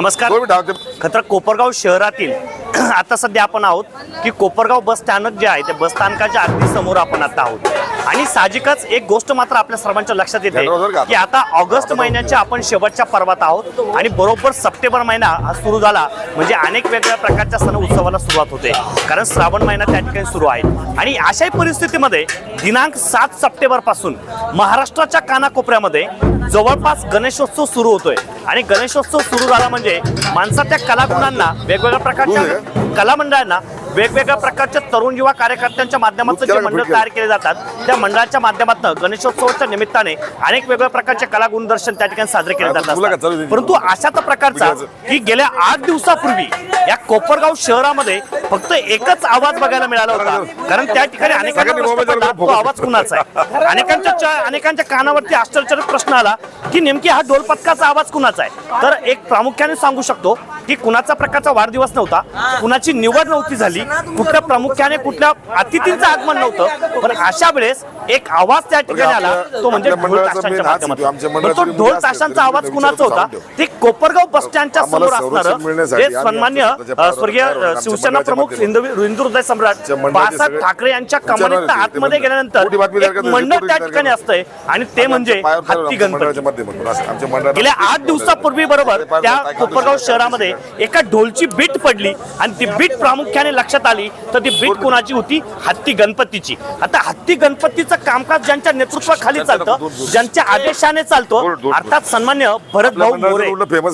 नमस्कार. खतर कोपरगाव शहरातील आता सध्या आपण आहोत की कोपरगाव बस स्थानक जे आहे ते बस स्थानकाच्या अगदी समोर आपण आता आहोत. आणि साहजिकच एक गोष्ट मात्र आपल्या सर्वांच्या लक्षात येते का? आता ऑगस्ट महिन्याच्या आपण शेवटच्या पर्वात आहोत आणि बरोबर सप्टेंबर महिना हा सुरू झाला म्हणजे अनेक वेगवेगळ्या प्रकारच्या सण उत्सवाला सुरुवात होते. कारण श्रावण महिना त्या ठिकाणी सुरू आहे. आणि अशाही परिस्थितीमध्ये दिनांक सात सप्टेंबरपासून महाराष्ट्राच्या कानाकोपऱ्यामध्ये जवळपास गणेशोत्सव सुरू होतोय. आणि गणेशोत्सव सुरू झाला म्हणजे माणसाच्या कलागुणांना वेगवेगळ्या प्रकारच्या कला मंडळांना वेगवेगळ्या प्रकारच्या तरुण युवा कार्यकर्त्यांच्या माध्यमातून जे? मंडळ तयार केले जातात त्या मंडळाच्या माध्यमातून गणेशोत्सवाच्या निमित्ताने अनेक वेगवेगळ्या प्रकारचे कला गुणदर्शन त्या ठिकाणी साजरे केले आता जात तुला का असतात चालू आहे? परंतु अशाच प्रकारचा की गेल्या आठ दिवसापूर्वी या कोपरगाव शहरामध्ये फक्त एकच आवाज बघायला मिळाला होता. कारण त्या ठिकाणी अनेकांना तो आवाज कुणाचा आहे? अनेकांच्या अनेकांच्या कानावरती आश्चर्यचकित प्रश्न आला की नेमकी हा ढोल पथकाचा आवाज कुणाचा आहे? तर एक प्रामुख्याने सांगू शकतो की कुणाचा प्रकारचा वाढदिवस नव्हता कुणाची निवड नव्हती झाली कुठल्या प्रामुख्याने कुठल्या अतिथींचं आगमन नव्हतं. पण अशा वेळेस एक आवाज त्या ठिकाणी आला तो म्हणजे ढोल ताशांच्या माध्यमातून तो ढोल ताशांचा आवाज. कुणाचा होता ते कोपरगाव बस स्टँडच्या समोर असणार जे सन्मान्य स्वर्गीय शिवसेना प्रमुख. हिंदू हृदय सम्राट बाळासाहेब ठाकरे यांच्या कमानीत. आतमध्ये ते गेल्यानंतर एक मंडळ त्या ठिकाणी. असतंय आणि ते म्हणजे हत्ती गणपती गेल्या आठ दिवसापूर्वी बरोबर त्या कोपरगाव शहरामध्ये एका ढोलची बीट पडली आणि ती बीट प्रामुख्याने लक्षात आली तर ती बीट कोणाची होती हत्ती गणपतीची आता हत्ती गणपतीचं कामकाज ज्यांच्या नेतृत्वाखाली चालतं ज्यांच्या आदेशाने चालतो अर्थात सन्मान्य भरत भाऊ मोरे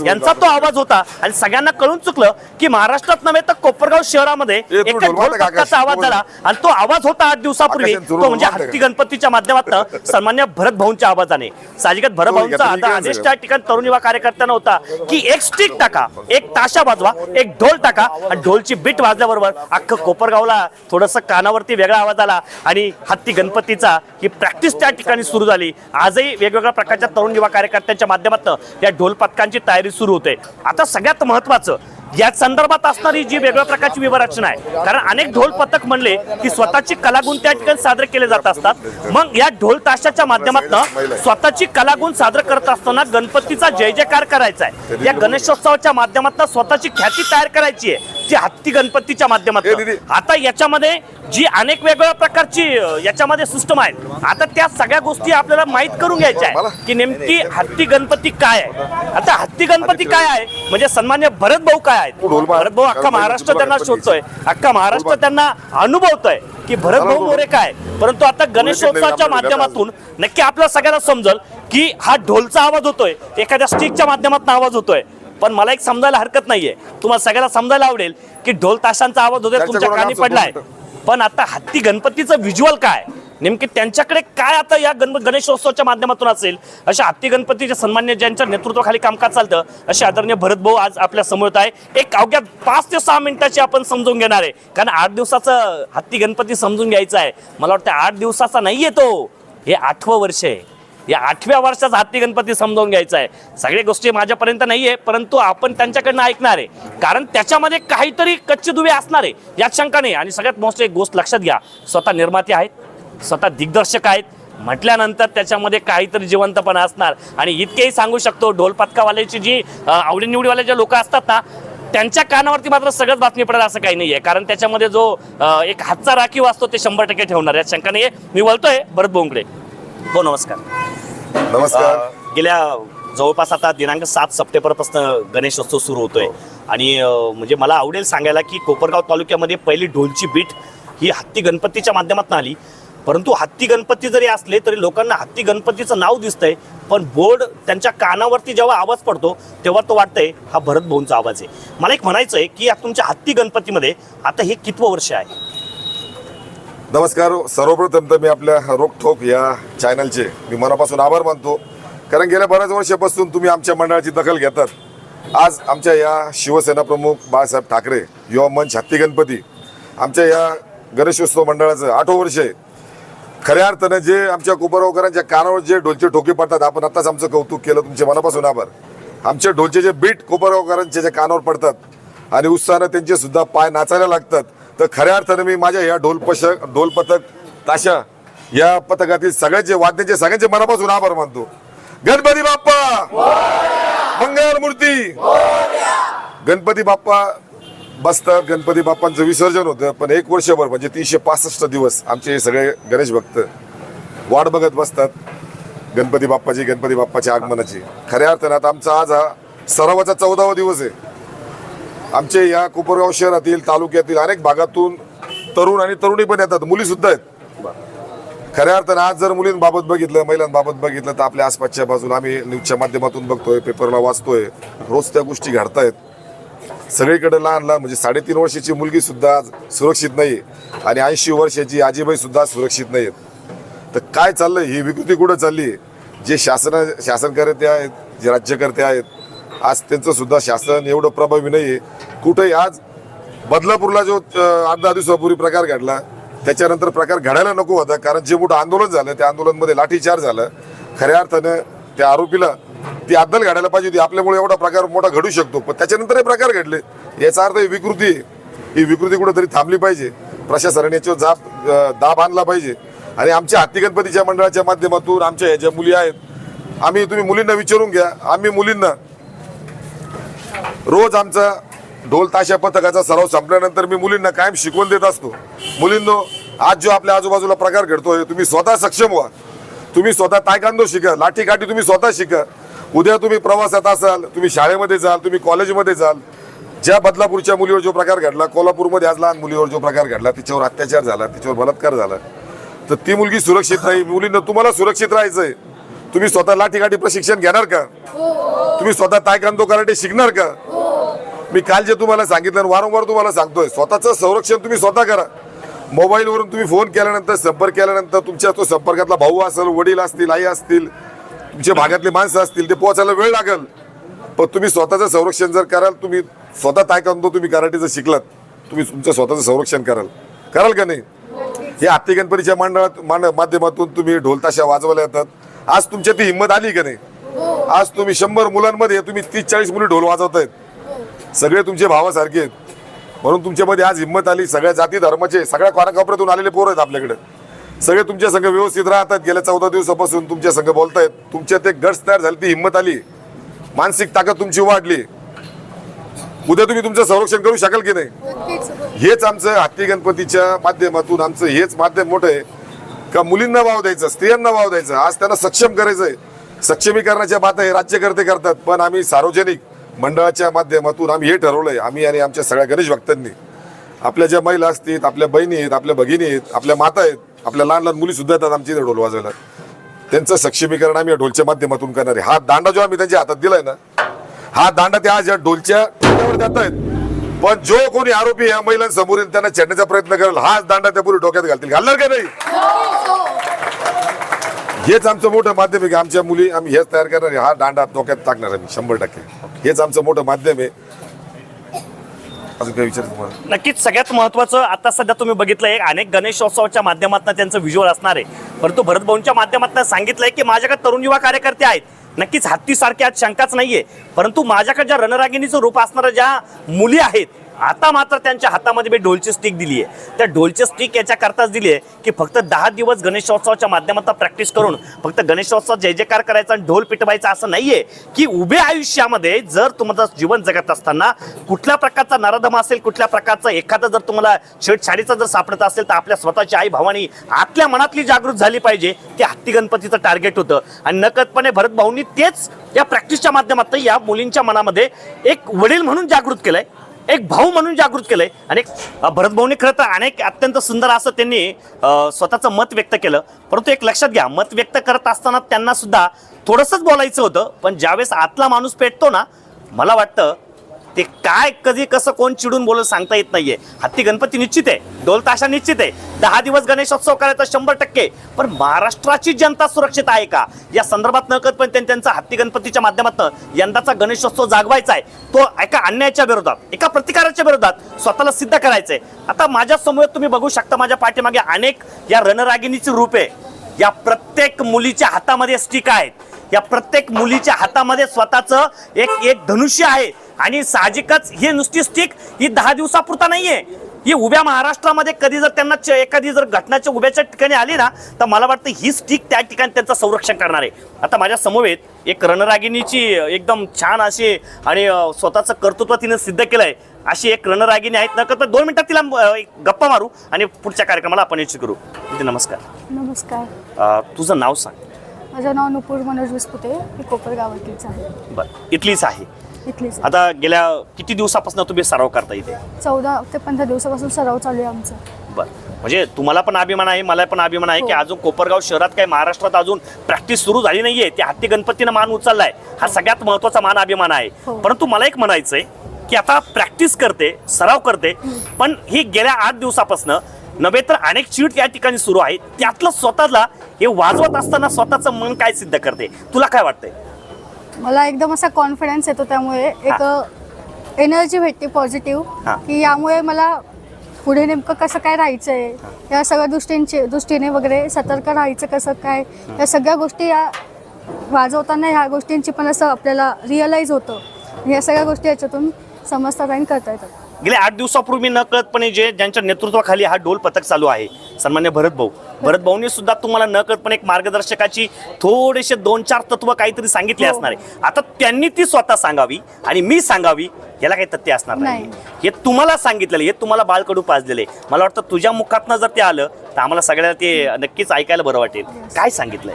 यांचा तो आवाज होता. आणि सगळ्यांना कळून चुकलं की महाराष्ट्रात नव्हे तर कोपरगाव शहरामध्ये एका ढोल? पथकाचा आवाज झाला. आणि तो आवाज होता आठ दिवसापूर्वी. तो म्हणजे? हत्ती गणपतीच्या माध्यमातून सन्मान्य भरत भाऊंच्या आवाजाने. साहजिकच भरत भाऊंचा आता आदेश? त्या ठिकाणी तरुण युवा कार्यकर्त्यांना होता की एक स्टिक टाका एक ताशा वाजवा एक ढोल टाका आणि ढोलची बीट वाजल्याबरोबर अख्खं कोपरगावला थोडस कानावरती वेगळा आवाज आला आणि हत्ती गणपतीचा ही प्रॅक्टिस त्या ठिकाणी सुरू झाली. आजही वेगवेगळ्या प्रकारच्या तरुण युवा कार्यकर्त्यांच्या माध्यमातून या ढोल पथकांची तयारी सुरू होते. आता सगळ्यात महत्वाचं या संदर्भात असणारी जी वेगळ्या प्रकारची विवरचना आहे कारण अनेक ढोल पथक म्हणले की स्वतःची कलागुण त्या ठिकाणी साजरे केले जात असतात. मग या ढोल ताशाच्या माध्यमातून स्वतःची कलागुण साजरं करत असताना गणपतीचा जय जयकार करायचा आहे. या गणेशोत्सवाच्या माध्यमातून स्वतःची ख्याती तयार करायची आहे जी हत्ती गणपतीच्या माध्यमातून. आता याच्यामध्ये जी अनेक वेगवेगळ्या प्रकारची याच्यामध्ये सिस्टम आहे. आता त्या सगळ्या गोष्टी आपल्याला माहीत करून घ्यायच्या? आहे की नेमकी हत्ती गणपती काय आहे? आता हत्ती गणपती काय आहे? म्हणजे सन्मान्य भरत भाऊ काय आहेत. भरत भाऊ अख्खा महाराष्ट्र त्यांना. शोधतोय. अख्खा महाराष्ट्र. त्यांना अनुभवतोय की भरत भाऊ मोरे काय परंतु आता गणेशोत्सवाच्या माध्यमातून नक्की आपल्याला सगळ्यांना समजल की हा ढोलचा आवाज होतोय. एखाद्या स्टिकच्या माध्यमातून आवाज होतोय. पण मला एक समजायला हरकत नाहीये. तुम्हाला सगळ्यांना समजायला आवडेल की ढोल ताशांचा आवाज होतोय तुमच्या कानी पडलाय. पण आता हत्ती गणपतीचं व्हिज्युअल काय? नेमके त्यांच्याकडे काय आता या गण गणेशोत्सवाच्या माध्यमातून असेल? अशा हत्ती गणपतीचे सन्मान्य ज्यांच्या नेतृत्वाखाली कामकाज चालतं असे आदरणीय भरत भाऊ आज आपल्यासमोर आहे. एक अवघ्या पाच ते सहा मिनिटाची आपण समजून घेणार आहे. कारण आठ दिवसाचं हत्ती गणपती समजून घ्यायचं आहे. मला वाटतं आठ दिवसाचा नाही तो. हे आठवं वर्ष आहे. या आठव्या वर्षाचा हत्ती गणपती समजावून घ्यायचा आहे. सगळ्या गोष्टी माझ्यापर्यंत नाही आहे परंतु आपण त्यांच्याकडनं ऐकणार आहे. कारण त्याच्यामध्ये काहीतरी कच्चे दुवे असणार आहे यात शंका नाही. आणि सगळ्यात मोस्ट एक गोष्ट लक्षात घ्या स्वतः निर्माते आहेत स्वतः दिग्दर्शक आहेत. म्हटल्यानंतर त्याच्यामध्ये काहीतरी जिवंतपणा असणार. आणि इतकेही सांगू शकतो ढोलपातकावाल्याची जी आवडीनिवडीवाले जे लोक असतात ना त्यांच्या कानावरती मात्र सगळंच बातमी पडेल असं काही नाही आहे कारण त्याच्यामध्ये जो एक हातचा राखीव असतो ते शंभर टक्के ठेवणार यात शंका नाही आहे मी बोलतोय भरत बोंगडे. हो नमस्कार. नमस्कार. गेल्या जवळपास आता दिनांक सात सप्टेंबरपासून गणेशोत्सव सुरू होतोय. आणि म्हणजे मला आवडेल सांगायला की कोपरगाव तालुक्यामध्ये पहिली ढोलची बीट ही हत्ती गणपतीच्या माध्यमातून आली. परंतु हत्ती गणपती जरी असले तरी लोकांना हत्ती गणपतीचं नाव दिसतंय पण बोर्ड त्यांच्या कानावरती जेव्हा आवाज पडतो तेव्हा तो वाटतंय हा भरत भाऊंचा आवाज आहे. मला एक म्हणायचं आहे की तुमच्या हत्ती गणपतीमध्ये आता हे कितवं वर्ष आहे? नमस्कार. सर्वप्रथम तर मी आपल्या रोकठोक या चॅनलचे मी मनापासून आभार मानतो. कारण गेल्या बऱ्याच वर्षापासून तुम्ही आमच्या मंडळाची दखल घेतात. आज आमच्या या शिवसेना प्रमुख बाळासाहेब ठाकरे युवा मंच हत्ती गणपती आमच्या या गणेशोत्सव मंडळाचं आठो वर्ष आहे. खऱ्या अर्थानं जे आमच्या कुपरवकरांच्या कानावर जे ढोलचे ठोके पडतात आपण आत्ताच आमचं कौतुक केलं तुमचे मनापासून आभार. आमचे ढोलचे जे बीट कुपरवकरांच्या जे कानावर पडतात आणि उत्साहानं त्यांचे सुद्धा पाय नाचायला लागतात तर खऱ्या अर्थानं मी माझ्या या ढोलपशक ढोलपथक ढोल पथक ताशा या पथकातील सगळ्यांचे वाद्यांचे सगळ्यांचे मनापासून आभार मानतो. गणपती बाप्पा! मंगल मूर्ती! गणपती बाप्पा बसतात गणपती बाप्पांचं विसर्जन होतं पण एक वर्षभर म्हणजे तीनशे पासष्ट दिवस आमचे हे सगळे गणेश भक्त वाट बघत बसतात गणपती बाप्पाची गणपती बाप्पाच्या आगमनाची. खऱ्या अर्थानं आता आमचा आज हा सरावाचा चौदावा दिवस आहे. आमचे या कोपरगाव शहरातील तालुक्यातील अनेक भागातून तरुण आणि तरुणी पण येतात. मुली सुद्धा आहेत. खऱ्या अर्थानं आज जर मुलींबाबत बघितलं महिलांबाबत बघितलं तर आपल्या आसपासच्या बाजूला आम्ही न्यूजच्या माध्यमातून बघतोय पेपरला वाचतोय रोज त्या गोष्टी घडतायत. सगळीकडे लहान लहान म्हणजे साडेतीन वर्षाची मुलगी सुद्धा आज सुरक्षित नाही आणि ऐंशी वर्षाची आजीबाई सुद्धा सुरक्षित नाही तर काय चाललंय? ही विकृती कुठं चालली? जे शासन शासनकर्ते आहेत जे राज्यकर्ते आहेत आज त्यांचं सुद्धा शासन एवढं प्रभावी नाही आहे कुठेही आज बदलापूरला जो अं, आठ दहा दिवसापूर्वी प्रकार घडला त्याच्यानंतर प्रकार घडायला नको होता कारण जे मोठं आंदोलन झालं त्या आंदोलनमध्ये लाठीचार झालं. खऱ्या अर्थानं त्या आरोपीला ती अद्दल घडायला पाहिजे होती. आपल्यामुळे एवढा प्रकार मोठा घडू शकतो. पण त्याच्यानंतर हे प्रकार घडले. याचा अर्थ ही विकृती आहे. ही विकृती कुठेतरी थांबली पाहिजे. प्रशासनाने याच्यावर जाब दाब आणला पाहिजे. आणि आमच्या हत्ती गणपतीच्या मंडळाच्या माध्यमातून आमच्या ह्या ज्या मुली आहेत आम्ही तुम्ही मुलींना विचारून घ्या. आम्ही मुलींना रोज आमचा ढोल ताशा पथकाचा सराव संपल्यानंतर मी मुलींना कायम शिकवण देत असतो. मुलींनो आज जो आपल्या आजूबाजूला प्रकार घडतोय तुम्ही स्वतः सक्षम व्हा. तुम्ही स्वतः तायकांदो शिका लाठी काठी तुम्ही स्वतः शिका. उद्या तुम्ही प्रवासात असाल तुम्ही शाळेमध्ये जाल तुम्ही कॉलेजमध्ये जाल. ज्या बदलापूरच्या मुलीवर जो प्रकार घडला कोल्हापूरमध्ये आज लहान मुलीवर जो प्रकार घडला तिच्यावर अत्याचार झाला तिच्यावर बलात्कार झाला. तर ती मुलगी सुरक्षित नाही मुलींना तुम्हाला सुरक्षित राहायचंय. तुम्ही स्वतः लाठी काठी प्रशिक्षण घेणार का? तुम्ही स्वतः तायकांदो कराटे शिकणार का? मी काल जे तुम्हाला सांगितलं वारंवार तुम्हाला सांगतोय स्वतःचं संरक्षण तुम्ही स्वतः करा. मोबाईलवरून तुम्ही फोन केल्यानंतर संपर्क केल्यानंतर तुमच्या तो संपर्कातला भाऊ असेल वडील असतील आई असतील तुमच्या भागातले माणसं असतील ते पोहोचायला वेळ लागेल. पण तुम्ही स्वतःचं संरक्षण जर कराल तुम्ही स्वतः तायकांदो तुम्ही कराटेचं शिकलात तुम्ही तुमचं स्वतःचं संरक्षण कराल. कराल का नाही? हे हत्ती गणपतीच्या मंडळात मान- माध्यमातून तुम्ही ढोल ताशा वाजवायला येतात. आज तुमच्या ती हिंमत आली का नाही? आज तुम्ही शंभर मुलांमध्ये तुम्ही तीस चाळीस मुली ढोल वाजवतायत. सगळे तुमचे भावासारखे आहेत. म्हणून तुमच्यामध्ये आज हिंमत आली सगळ्या जाती धर्माचे सगळ्या कानाकोपऱ्यातून आलेले पोरं आहेत आपल्याकडे. सगळे तुमच्या संघ व्यवस्थित राहतात. गेल्या चौदा दिवसापासून तुमच्या संघ बोलतायत. तुमच्यात एक गट्स तयार झाली ती हिंमत आली. मानसिक ताकद तुमची वाढली. उद्या तुम्ही तुमचं संरक्षण करू शकाल की नाही? हेच आमचं हत्ती गणपतीच्या माध्यमातून आमचं हेच माध्यम मोठं आहे. का मुलींना वाव द्यायचा स्त्रियांना वाव द्यायचा? आज त्यांना सक्षम करायचंय. सक्षमीकरणाच्या बाता हे राज्यकर्ते करतात पण आम्ही सार्वजनिक मंडळाच्या माध्यमातून आम्ही हे ठरवलंय आम्ही आणि आमच्या सगळ्या गणेश भक्तांनी. आपल्या ज्या महिला असतील आपल्या बहिणी आहेत आपल्या भगिनी आहेत आपल्या माता आहेत आपल्या लहान लहान मुली सुद्धा येतात आमच्या इथे ढोल वाजवायला. त्यांचं सक्षमीकरण आम्ही या ढोलच्या माध्यमातून करणार आहे. हा दांडा जो आम्ही त्यांच्या हातात दिलाय ना हा दांडा त्या आज या ढोलच्या ठोक्यावर जात आहेत. पण जो कोणी आरोपी या महिलांसमोर येईल त्यांना छेडण्याचा प्रयत्न करेल हाच दांडा त्या पुढे डोक्यात घालतील. घालणार का नाही? हो, हो. हेच आमचं मोठं माध्यम आहे. की आमच्या मुली आम्ही हेच तयार करणार आहे. हा दांडा डोक्यात टाकणार आहे शंभर टक्के. हेच आमचं मोठं माध्यम आहे. अजून काही विचार तुम्हाला? नक्कीच सगळ्यात महत्वाचं आता सध्या तुम्ही बघितलंय एक अनेक गणेशोत्सवाच्या माध्यमातून त्यांचं व्हिज्युअल असणार आहे. परंतु भरतभाऊंच्या माध्यमातून सांगितलंय की माझ्याकडे तरुण युवा कार्यकर्ते आहेत. नक्कीच हत्तीसारखे आज शंकाच नाहीये. परंतु माझ्याकडे ज्या रणरागिणीचं रूप असणाऱ्या ज्या मुली आहेत आता मात्र त्यांच्या हातामध्ये मी ढोलची स्टिक दिली आहे त्या ढोलची स्टिक याच्याकरताच दिली आहे की फक्त दहा दिवस गणेशोत्सवाच्या माध्यमातून प्रॅक्टिस करून फक्त गणेशोत्सव जय जयकार करायचा आणि ढोल पिटवायचा असं नाहीये की उभ्या आयुष्यामध्ये जर तुम्हाला जीवन जगत असताना कुठल्या प्रकारचा नराधम असेल कुठल्या प्रकारचा एखादा जर तुम्हाला छेडछाडीचा जर सापडत असेल तर आपल्या स्वतःची आई भावानी आतल्या मनातली जागृत झाली पाहिजे. ते हत्ती गणपतीचं टार्गेट होतं. आणि नकदपणे भरत भाऊंनी तेच या प्रॅक्टिसच्या माध्यमातून या मुलींच्या मनामध्ये एक वडील म्हणून जागृत केलंय. एक भाऊ म्हणून जागृत केलंय. आणि एक- भरत भाऊनी खरं तर अनेक अत्यंत सुंदर असं त्यांनी स्वतःचं मत व्यक्त केलं. परंतु एक लक्षात घ्या मत व्यक्त करत असताना त्यांना सुद्धा थोडंसंच बोलायचं होतं. पण ज्यावेळेस आतला माणूस पेटतो ना मला वाटतं ते काय कधी कसं कोण चिडून बोलत सांगता येत नाहीये. हत्ती गणपती निश्चित आहे. ढोल ताशा निश्चित आहे. दहा दिवस गणेशोत्सव करायचा शंभर टक्के. पण महाराष्ट्राची जनता सुरक्षित आहे का? या संदर्भात न पण त्यांनी त्यांचा हत्ती गणपतीच्या माध्यमातून यंदाचा गणेशोत्सव जागवायचा आहे तो एका अन्यायाच्या विरोधात एका प्रतिकाराच्या विरोधात स्वतःला सिद्ध करायचंय. आता माझ्यासमोर तुम्ही बघू शकता माझ्या पाठीमागे अनेक या रणरागिणीची रूपे. या प्रत्येक मुलीच्या हातामध्ये स्टिक आहेत. या प्रत्येक मुलीच्या हातामध्ये स्वतःचं एक एक धनुष्य आहे. आणि साहजिकच ही नुसती स्टिक ही दहा दिवसापुरता नाहीये. ही उभ्या महाराष्ट्रामध्ये कधी जर त्यांना एखादी जर घटनाच्या उभ्याच्या ठिकाणी आली ना तर मला वाटतं ही स्टिक त्या ठिकाणी त्यांचं संरक्षण करणार आहे. आता माझ्या समवेत एक रणरागिणीची एकदम छान अशी आणि स्वतःचं कर्तृत्व तिने सिद्ध केलंय. अशी एक रणरागिणी आहेत. न करता दोन मिनिटात तिला गप्पा मारू आणि पुढच्या कार्यक्रमाला आपण निश्चित करू. नमस्कार. नमस्कार. तुझं नाव सांग. माझं नाव नुपूर मनोज विस्पुते मी कोपर गावातलीच आहे. बरं इथलीच आहे. इथलीच. आता गेल्या किती दिवसापासून तुम्ही सराव करता इथे? चौदा ते पंधरा दिवसापासून सराव चालू आहे आमचा. बर म्हणजे तुम्हाला पण अभिमान आहे मला पण अभिमान आहे की हो. अजून कोपरगाव शहरात काही महाराष्ट्रात अजून प्रॅक्टिस सुरू झाली नाहीये. ते हत्ती गणपतीनं मान उचललाय. हा सगळ्यात महत्त्वाचा मान अभिमान आहे. हो. परंतु मला एक म्हणायचंय की आता प्रॅक्टिस करते सराव करते पण ही गेल्या आठ दिवसापासून नव्हे तर अनेक चीट या ठिकाणी सुरू आहे त्यातलं स्वतःला हे वाजवत असताना स्वतःचं मन काय सिद्ध करते? तुला काय वाटतंय? मला एकदम असा कॉन्फिडन्स येतो त्यामुळे. एक एनर्जी भेटते पॉझिटिव्ह. की यामुळे मला पुढे नेमकं कसं काय राहायचं आहे या सगळ्या दृष्टींची दृष्टीने वगैरे सतर्क राहायचं कसं काय? या सगळ्या गोष्टी या वाजवताना ह्या गोष्टींची पण असं आपल्याला रिअलाईज होतं. या सगळ्या गोष्टी याच्यातून समजतात आणि करता येतात. गेल्या आठ दिवसापूर्वी न कळतपणे जे ज्यांच्या नेतृत्वाखाली हा डोल पथक चालू आहे सन्मान्य भरत भाऊ. भरत भाऊनी सुद्धा तुम्हाला न कळतपणे एक मार्गदर्शकाची थोडेसे दोन चार तत्व काहीतरी सांगितले हो. असणार आहे. आता त्यांनी ती स्वतः सांगावी आणि मी सांगावी याला काही तथ्य असणार नाही. नाही. हे तुम्हाला सांगितलेलं हे तुम्हाला बाळकडू पाजलेले मला वाटतं तुझ्या मुखातनं जर ते आलं तर आम्हाला सगळ्याला ते नक्कीच ऐकायला बरं वाटेल. काय सांगितलंय?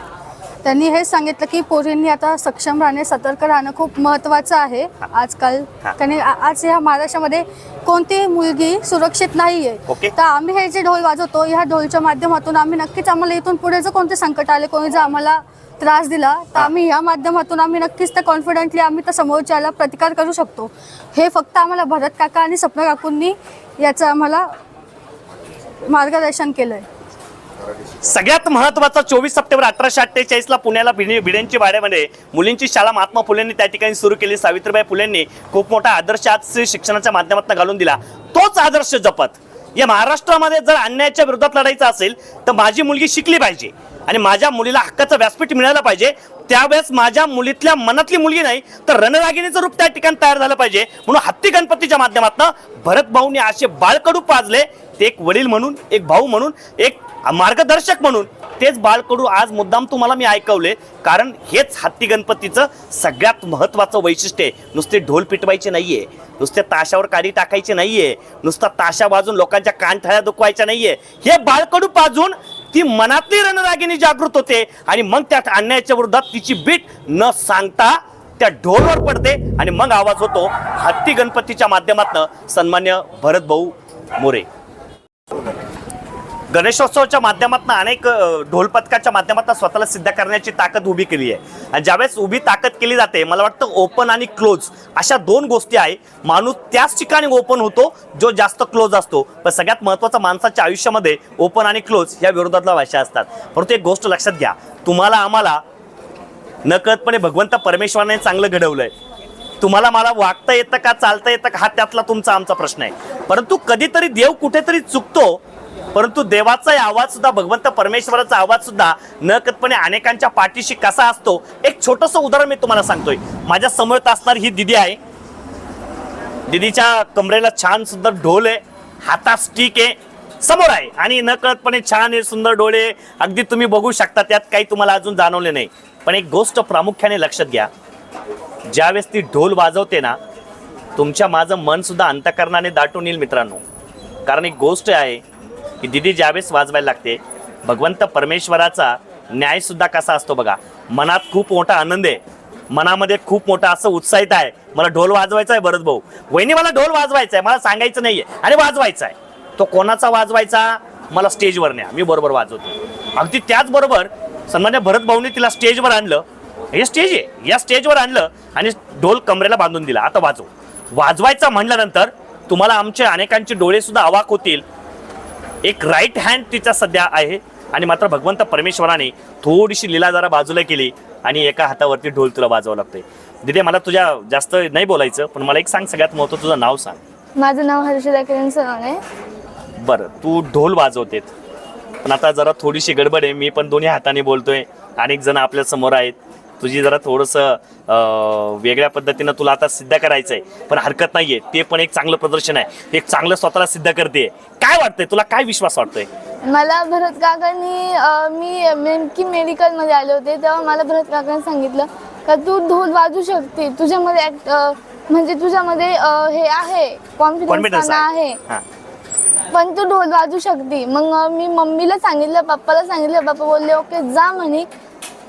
त्यांनी हेच सांगितलं की पोरींनी आता सक्षम राहणे सतर्क राहणं खूप महत्त्वाचं आहे. आजकाल हा. आ- आज ह्या महाराष्ट्रामध्ये कोणतीही मुलगी सुरक्षित नाहीये. तर आम्ही हे जे ढोल वाजवतो ह्या ढोलच्या माध्यमातून आम्ही नक्कीच आम्हाला इथून पुढे जर कोणते संकट आले कोणी जर आम्हाला त्रास दिला तर आम्ही ह्या माध्यमातून आम्ही नक्कीच त्या कॉन्फिडेंटली आम्ही त्या समोरच्याला प्रतिकार करू शकतो. हे फक्त आम्हाला भरत काका आणि सपना काकूंनी याचं आम्हाला मार्गदर्शन केलंय. सगळ्यात महत्त्वाचा चोवीस सप्टेंबर अठराशे अठ्ठेचाळीस ला पुण्याला भिडे भिडेंची वाड्यामध्ये मुलींची शाळा महात्मा फुलेंनी त्या ठिकाणी सुरू केली. सावित्रीबाई फुलेंनी खूप मोठा आदर्श आज शिक्षणाच्या माध्यमातून घालून दिला. तोच आदर्श जपत. या महाराष्ट्रामध्ये जर अन्यायाच्या विरोधात लढायचं असेल तर माझी मुलगी शिकली पाहिजे आणि माझ्या मुलीला हक्काचं व्यासपीठ मिळालं पाहिजे. त्यावेळेस माझ्या मुलीतल्या मनातली मुलगी नाही तर रणरागिणीचं रूप त्या ठिकाणी तयार झालं पाहिजे. म्हणून हत्ती गणपतीच्या माध्यमातून भरत भाऊने असे बाळकडू पाजले ते एक वडील म्हणून एक भाऊ म्हणून एक मार्गदर्शक म्हणून तेच बाळकडू आज मुद्दाम तुम्हाला मी ऐकवले. कारण हेच हत्ती गणपतीचं सगळ्यात महत्वाचं वैशिष्ट्य आहे. नुसते ढोल पिटवायचे नाहीये. नुसते ताशावर काडी टाकायचे नाहीये. नुसता ताशा वाजून लोकांच्या कानठळ्या दुखवायच्या नाहीये. हे बाळकडू पाजून ती मनातली रणरागिनी जागृत होते आणि मग त्या अन्यायाच्या विरोधात तिची बीट न सांगता त्या ढोलवर पडते आणि मग आवाज होतो हत्ती गणपतीच्या माध्यमातनं सन्मान्य भरतभाऊ मोरे. गणेशोत्सवाच्या माध्यमातून अनेक ढोलपथकाच्या ढोल पथकाच्या माध्यमातून स्वतःला सिद्ध करण्याची ताकद उभी केली आहे. आणि ज्यावेळेस उभी ताकद केली जाते मला वाटतं ओपन आणि क्लोज अशा दोन गोष्टी आहे. माणूस त्याच ठिकाणी ओपन होतो जो जास्त क्लोज असतो. पण सगळ्यात महत्त्वाचा माणसाच्या आयुष्यामध्ये ओपन आणि क्लोज या विरोधातल्या भाषा असतात. परंतु एक गोष्ट लक्षात घ्या. तुम्हाला आम्हाला नकळतपणे भगवंत परमेश्वराने चांगलं घडवलंय. तुम्हाला मला वागता येतं का चालता येतं का हा त्यातला तुमचा आमचा प्रश्न आहे. परंतु कधीतरी देव कुठेतरी चुकतो परंतु देवाचा आवाज सुद्धा भगवंत परमेश्वराचा आवाज सुद्धा नकळतपणे अनेकांच्या पाठीशी कसा असतो एक छोटस उदाहरण मी तुम्हाला सांगतोय. माझ्यासमोर असणार ही दिदी आहे. दिदीच्या कमरेला छान सुंदर ढोल आहे हातात स्टिक आहे समोर आहे. आणि नकळतपणे छान आहे सुंदर डोळे अगदी तुम्ही बघू शकता त्यात काही तुम्हाला अजून जाणवले नाही. पण एक गोष्ट प्रामुख्याने लक्षात घ्या. ज्यावेळेस ती ढोल वाजवते ना तुमच्या माझं मन सुद्धा अंतकरणाने दाटून येईल मित्रांनो. कारण एक गोष्ट आहे की दिदी ज्यावेळेस वाजवायला लागते भगवंत परमेश्वराचा न्यायसुद्धा कसा असतो बघा. मनात खूप मोठा आनंद आहे. मनामध्ये खूप मोठा असं उत्साहित आहे. मला ढोल वाजवायचा आहे भरत भाऊ. वहिनी मला ढोल वाजवायचा आहे. मला सांगायचं नाहीये. आणि वाजवायचा आहे. तो कोणाचा वाजवायचा? मला स्टेजवर न्या. मी बरोबर वाजवतो. अगदी त्याचबरोबर सन्मान्य भरत भाऊनी तिला स्टेजवर आणलं. हे स्टेज आहे. या स्टेजवर आणलं आणि ढोल कमरेला बांधून दिला. आता वाजव. वाजवायचा म्हणल्यानंतर तुम्हाला आमचे अनेकांचे डोळे सुद्धा अवाक होतील. एक राईट हँड तिचा सध्या आहे. आणि मात्र भगवंत परमेश्वराने थोडीशी लीला जरा बाजूला केली आणि एका हातावरती ढोल तुला वाजवावं लागतंय. दिदे मला तुझ्या जास्त नाही बोलायचं पण मला एक सांग सगळ्यात महत्त्व तुझं नाव सांग. माझं नाव हर्षदा किरण सराणे बरं तू ढोल वाजवतेत. पण आता जरा थोडीशी गडबड आहे मी पण दोन्ही हाताने बोलतोय. अनेक जण आपल्यासमोर आहेत. तुझी जरा थोडंसं वेगळ्या पद्धतीनं तुला आता सिद्ध करायचंय. पण हरकत नाहीये. ते पण एक चांगलं प्रदर्शन आहे. एक चांगलं स्वतःला सिद्ध करते. काय वाटतंय? तुला काय विश्वास वाटतोय? मला भरत काकांनी अं, मी नेमकी मेडिकलमध्ये आले होते. तेव्हा मला भरत काकांनी सांगितलं का तू ढोल वाजू शकते. तुझ्यामध्ये act- अं, म्हणजे तुझ्यामध्ये अं, हे आहे. कॉन्फिडन्स कॉन्फिडन्स आहे. हा. पण तू ढोल वाजू शकते. मग अं, मी मम्मीला सांगितलं पप्पाला सांगितलं. पप्पा बोलले ओके जा म्हणे.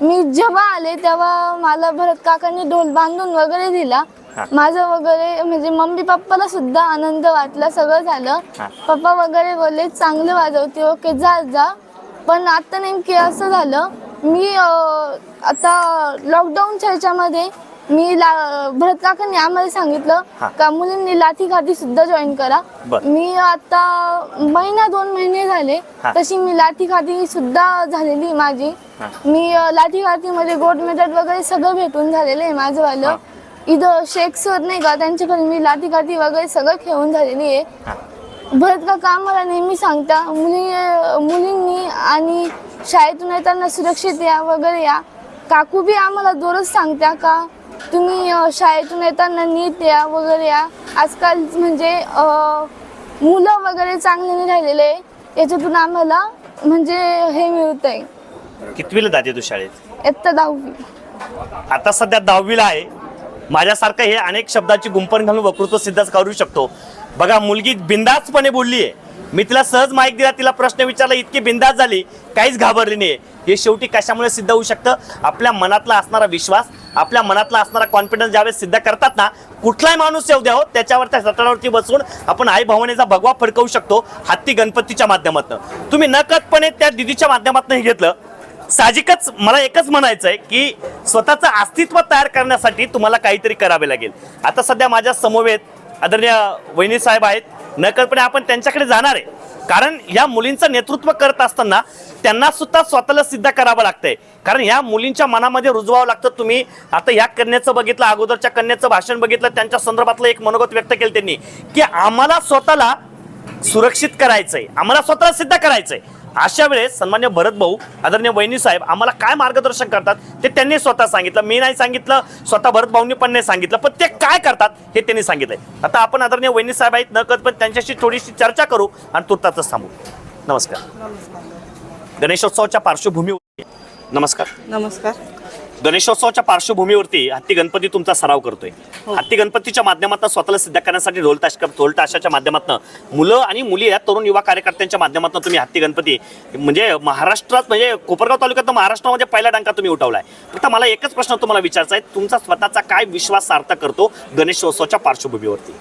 मी जेव्हा आले तेव्हा मला भरत काकांनी ढोल बांधून वगैरे दिला हा. माझं वगैरे म्हणजे मम्मी पप्पाला सुद्धा आनंद वाटला सगळं झालं हा. पप्पा वगैरे बोलले चांगलं वाजवते ओके जा जा पण आता नेमके असं झालं मी अं, आता लॉकडाऊनच्या ह्याच्यामध्ये मी ला भरत काकांनी आम्हाला सांगितलं हा. का मुलींनी लाठी खाती सुद्धा जॉईन करा बर. मी आता महिना दोन महिने झाले हा. तशी मी लाठी खाती सुद्धा झालेली माझी हा. मी लाठी मध्ये गोल्ड मेडल वगैरे सगळं भेटून झालेलं आहे माझं हा. वालं इथं शेख सर नाही का त्यांच्याकडे मी लाठी खाती वगैरे सगळं खेळून झालेली आहे हा. भरत काका आम्हाला नेहमी सांगता मुली मुलींनी आणि शाळेतून येताना सुरक्षित या वगैरे या काकू बी आम्हाला दररोज सांगत्या का तुम्ही शाळेतून येताना नीट या वगैरे या. आजकाल म्हणजे मुलं वगैरे चांगले नाही राहिलेले. आहे. याच्यातून आम्हाला म्हणजे हे मिळत आहे कितवीला जाते तू शाळेत? इयत्ता दहावी. आता सध्या दहावीला आहे. माझ्यासारखं हे अनेक शब्दाची गुंफण घालून वक्तृत्व सिद्धच करू शकतो. बघा मुलगी बिंदासपणे बोलली आहे मी तिला सहज माहिती दिला तिला प्रश्न विचारला इतकी बिंदास झाली काहीच घाबरली नाही. हे शेवटी कशामुळे सिद्ध होऊ शकतं? आपल्या मनातला असणारा विश्वास आपल्या मनातला असणारा कॉन्फिडन्स ज्यावेळेस सिद्ध करतात ना कुठलाही माणूस येऊ द्या हो त्याच्यावर त्या सतरावरती बसून आपण आई भावनेचा भगवा फडकवू शकतो हत्ती गणपतीच्या माध्यमातून. तुम्ही नकतपणे त्या दिदीच्या माध्यमातून हे घेतलं. साहजिकच मला एकच म्हणायचं आहे की स्वतःचं अस्तित्व तयार करण्यासाठी तुम्हाला काहीतरी करावे लागेल. आता सध्या माझ्या समवेत आदरणीय वहिनी साहेब आहेत. नकळपणे आपण त्यांच्याकडे जाणार आहे. कारण या मुलींचं नेतृत्व करत असताना त्यांना सुद्धा स्वतःला सिद्ध करावं लागतंय. कारण या मुलींच्या मनामध्ये रुजवावं लागतं तुम्ही. आता या कन्याचं बघितलं अगोदरच्या कन्याचं भाषण बघितलं त्यांच्या संदर्भातलं एक मनोगत व्यक्त केलं त्यांनी की आम्हाला स्वतःला सुरक्षित करायचंय. आम्हाला स्वतःला सिद्ध करायचंय. अशा वेळेस सन्मान्य भरत भाऊ आदरणीय वहिनी साहेब आम्हाला काय मार्गदर्शन करतात ते त्यांनी स्वतः सांगितलं मी नाही सांगितलं स्वतः भरत भाऊंनी पण नाही सांगितलं पण ते काय करतात हे त्यांनी सांगितलंय. आता आपण आदरणीय वहिनी साहेब आहेत न कळत पण त्यांच्याशी थोडीशी चर्चा करू आणि तुर्तातच थांबू. नमस्कार. गणेशोत्सवाच्या पार्श्वभूमीवर. नमस्कार. नमस्कार. गणेशोत्सवाच्या पार्श्वभूमीवरती हत्ती गणपती तुमचा सराव करतोय. हत्ती गणपतीच्या माध्यमातून स्वतःला सिद्ध करण्यासाठी ढोल ताश ढोल ताशाच्या माध्यमातून. मुलं आणि मुली या तरुण युवा कार्यकर्त्यांच्या माध्यमातून तुम्ही हत्ती गणपती म्हणजे महाराष्ट्रात म्हणजे कोपरगाव तालुक्यात महाराष्ट्रामध्ये पहिला डंका तुम्ही उठवलाय. फक्त मला एकच प्रश्न तुम्हाला विचारायचा आहे. तुमचा स्वतःचा काय विश्वास सार्थ करतो गणेशोत्सवाच्या पार्श्वभूमीवरती?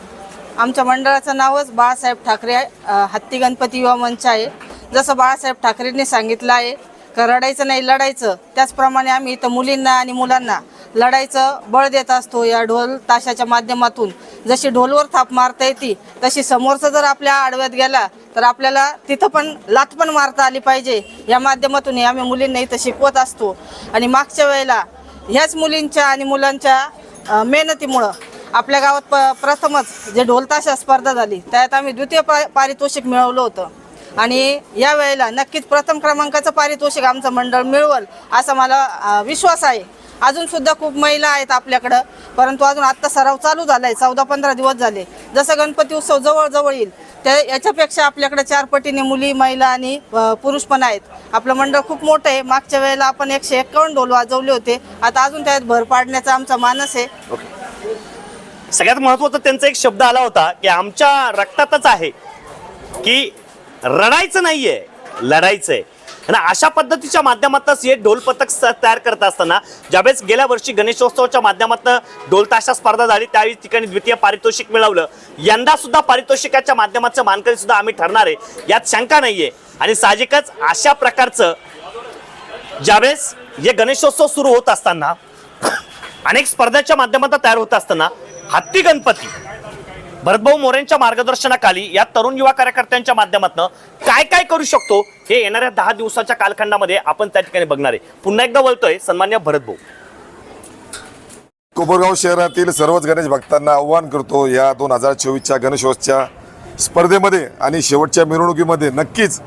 आमच्या मंडळाचं नावच बाळासाहेब ठाकरे अ, हत्ती गणपती युवा मंच आहे. जसं बाळासाहेब ठाकरेंनी सांगितलं आहे का रडायचं नाही लढायचं. त्याचप्रमाणे आम्ही इथं मुलींना आणि मुलांना लढायचं बळ देत असतो या ढोल ताशाच्या माध्यमातून. जशी ढोलवर थाप मारता येते तशी समोरचं जर आपल्या आडव्यात गेला तर आपल्याला तिथं पण लात पण मारता आली पाहिजे. या माध्यमातून आम्ही मुलींना इथं शिकवत असतो. आणि मागच्या वेळेला ह्याच मुलींच्या आणि मुलांच्या मेहनतीमुळं आपल्या गावात प प्रथमच जे ढोलताशा स्पर्धा झाली त्यात आम्ही द्वितीय पा पारितोषिक मिळवलं होतं. आणि या वेळेला नक्कीच प्रथम क्रमांकाचं पारितोषिक आमचं मंडळ मिळवल असा मला विश्वास आहे. अजून सुद्धा खूप महिला आहेत आपल्याकडं परंतु अजून आत्ता सराव चालू झाला आहे चौदा पंधरा दिवस झाले. जसं गणपती उत्सव जवळ जवळ येईल त्या याच्यापेक्षा आपल्याकडे चार पटीने मुली महिला आणि पुरुष पण आहेत. आपलं मंडळ खूप मोठं आहे. मागच्या वेळेला आपण एकशे एकावन्न डोल वाजवले होते. आता अजून त्यात भर पाडण्याचा आमचा मानस आहे. सगळ्यात महत्त्वाचा त्यांचा एक शब्द आला होता की आमच्या रक्तातच आहे की रडायचं नाहीये. लढायचंय. आणि अशा पद्धतीच्या माध्यमातच हे ढोल पथक तयार करत असताना ज्यावेळेस गेल्या वर्षी गणेशोत्सवाच्या माध्यमातून ढोलताशा स्पर्धा झाली त्यावेळी ठिकाणी द्वितीय पारितोषिक मिळवलं. यंदा सुद्धा पारितोषिकाच्या माध्यमाचं मानकरी सुद्धा आम्ही ठरणार आहे यात शंका नाहीये. आणि साहजिकच अशा प्रकारचं ज्यावेळेस हे गणेशोत्सव सुरू होत असताना अनेक स्पर्धाच्या माध्यमातून तयार होत असताना हत्ती गणपती भरतभाऊ मोरेंच्या मार्गदर्शनाखाली या तरुण युवा कार्यकर्त्यांच्या माध्यमातून काय काय करू शकतो हे येणाऱ्या दहा दिवसाच्या कालखंडामध्ये आपण त्या ठिकाणी बघणार आहे. पुन्हा एकदा बोलतोय सन्मान्य भरतभाऊ. कोपरगाव शहरातील सर्वच गणेश भक्तांना आव्हान करतो या दोन हजार चोवीसच्या गणेशोत्सवच्या स्पर्धेमध्ये आणि शेवटच्या मिरवणुकीमध्ये नक्कीच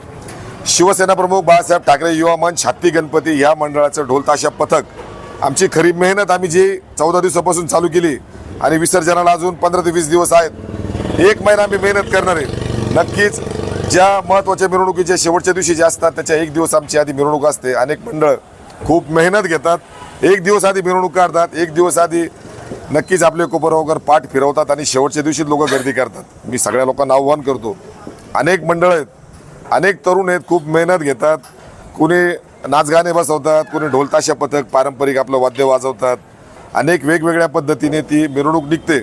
शिवसेना प्रमुख बाळासाहेब ठाकरे युवा मंच हत्ती गणपती या मंडळाचं ढोलताशा पथक. आमची खरी मेहनत आम्ही जी चौदा दिवसापासून चालू केली आणि विसर्जनाला अजून पंधरा ते वीस दिवस आहेत. एक महिना आम्ही मेहनत करणार आहे. नक्कीच ज्या महत्त्वाच्या मिरवणुकीच्या शेवटच्या दिवशी जे असतात त्याच्या एक दिवस आमची आधी मिरवणूक असते. अनेक मंडळ खूप मेहनत घेतात. एक दिवस आधी मिरवणूक काढतात. एक दिवस आधी नक्कीच आपले कोपरगावकर पाठ फिरवतात आणि शेवटच्या दिवशी लोक गर्दी करतात. मी सगळ्या लोकांना आव्हान करतो. अनेक मंडळ आहेत. अनेक तरुण आहेत. खूप मेहनत घेतात. कुणी नाचगाणे बसवतात. कुणी ढोलताशा पथक पारंपरिक आपलं वाद्य वाजवतात. अनेक वेगवेगळ्या पद्धतीने ती मिरवणूक निघते.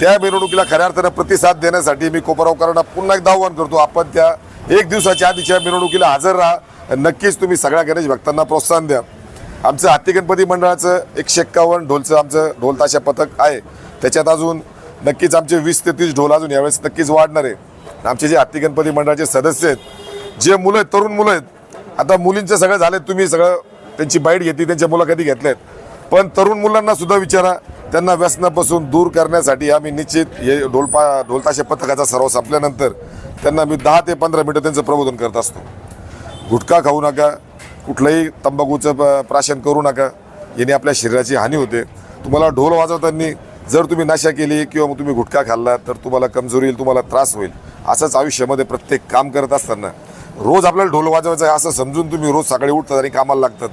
त्या मिरवणुकीला खऱ्या अर्थानं प्रतिसाद देण्यासाठी मी कोपरावकरांना पुन्हा एकदा आव्हान करतो. आपण त्या एक दिवसाच्या आधीच्या मिरवणुकीला हजर राहा. नक्कीच तुम्ही सगळ्या गणेश भक्तांना प्रोत्साहन द्या. आमचं हत्ती गणपती मंडळाचं एकशे एक्कावन्न ढोलचं आमचं ढोल ताशा पथक आहे. त्याच्यात अजून नक्कीच आमचे वीस ते तीस ढोल अजून यावेळेस नक्कीच वाढणार आहे. आमचे जे हत्ती गणपती मंडळाचे सदस्य आहेत जे मुलं आहेत तरुण मुलं आहेत आता मुलींचं सगळं झालं तुम्ही सगळं त्यांची बाईट घेतली त्यांच्या मुलाखती आहेत पण तरुण मुलांना सुद्धा विचारा त्यांना व्यसनापासून दूर करण्यासाठी आम्ही निश्चित हे ढोलपा ढोलताशा पथकाचा सराव संपल्यानंतर त्यांना मी दहा ते पंधरा मिनटं त्यांचं प्रबोधन करत असतो. गुटखा खाऊ नका कुठलंही तंबाखूचं प्राशन करू नका. याने आपल्या शरीराची हानी होते. तुम्हाला ढोल वाजवताना जर तुम्ही नशा केली किंवा मग तुम्ही गुटखा खाल्ला तर तुम्हाला कमजोरी येईल तुम्हाला त्रास होईल. असंच आयुष्यामध्ये प्रत्येक काम करत असताना रोज आपल्याला ढोल वाजवायचं आहे असं समजून तुम्ही रोज सकाळी उठतात आणि कामाला लागतात.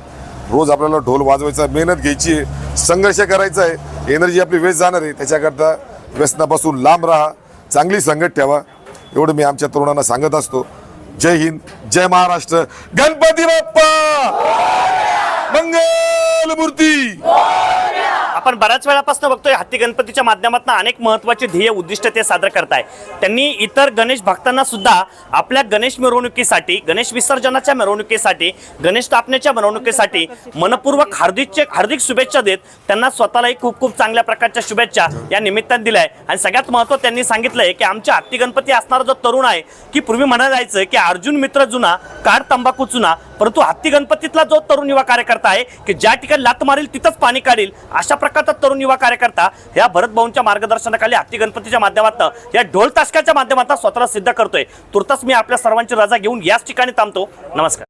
रोज आपल्याला ढोल वाजवायचा मेहनत घ्यायची आहे संघर्ष करायचा आहे एनर्जी आपली वेस्ट जाणार आहे. त्याच्याकरता व्यसनापासून लांब राहा चांगली संगत ठेवा. एवढं मी आमच्या तरुणांना सांगत असतो. जय हिंद जय महाराष्ट्र. गणपती बाप्पा मंगल मूर्ती आपण बऱ्याच वेळापासून बघतोय हत्ती गणपतीच्या माध्यमातून अनेक महत्त्वाचे ध्येय उद्दिष्ट ते सादर करताय. त्यांनी इतर गणेश भक्तांना सुद्धा आपल्या गणेश मिरवणुकीसाठी गणेश विसर्जनाच्या मिरवणुकीसाठी गणेश स्थापनेच्या मिरवणुकीसाठी मनपूर्वक हार्दिकचे हार्दिक शुभेच्छा देत त्यांना स्वतःलाही खूप खूप चांगल्या प्रकारच्या शुभेच्छा या निमित्तानं दिल्या आहे आणि सगळ्यात महत्त्व त्यांनी सांगितलंय की आमच्या हत्ती गणपती असणारा जो तरुण आहे की पूर्वी म्हणा जायचं की अर्जुन मित्र जुना काढ तंबाखू चुना परंतु हत्ती गणपतीतला जो तरुण युवा कार्यकर्ता आहे की ज्या ठिकाणी लात मारील तिथंच पाणी काढील अशा प्रकारचा तरुण युवा कार्यकर्ता या भरत भाऊंच्या मार्गदर्शनाखाली हत्ती गणपतीच्या माध्यमातून या ढोल ताशकाच्या माध्यमातून स्वतःला सिद्ध करतोय. तुर्तास मी आपल्या सर्वांची रजा घेऊन याच ठिकाणी थांबतो. नमस्कार.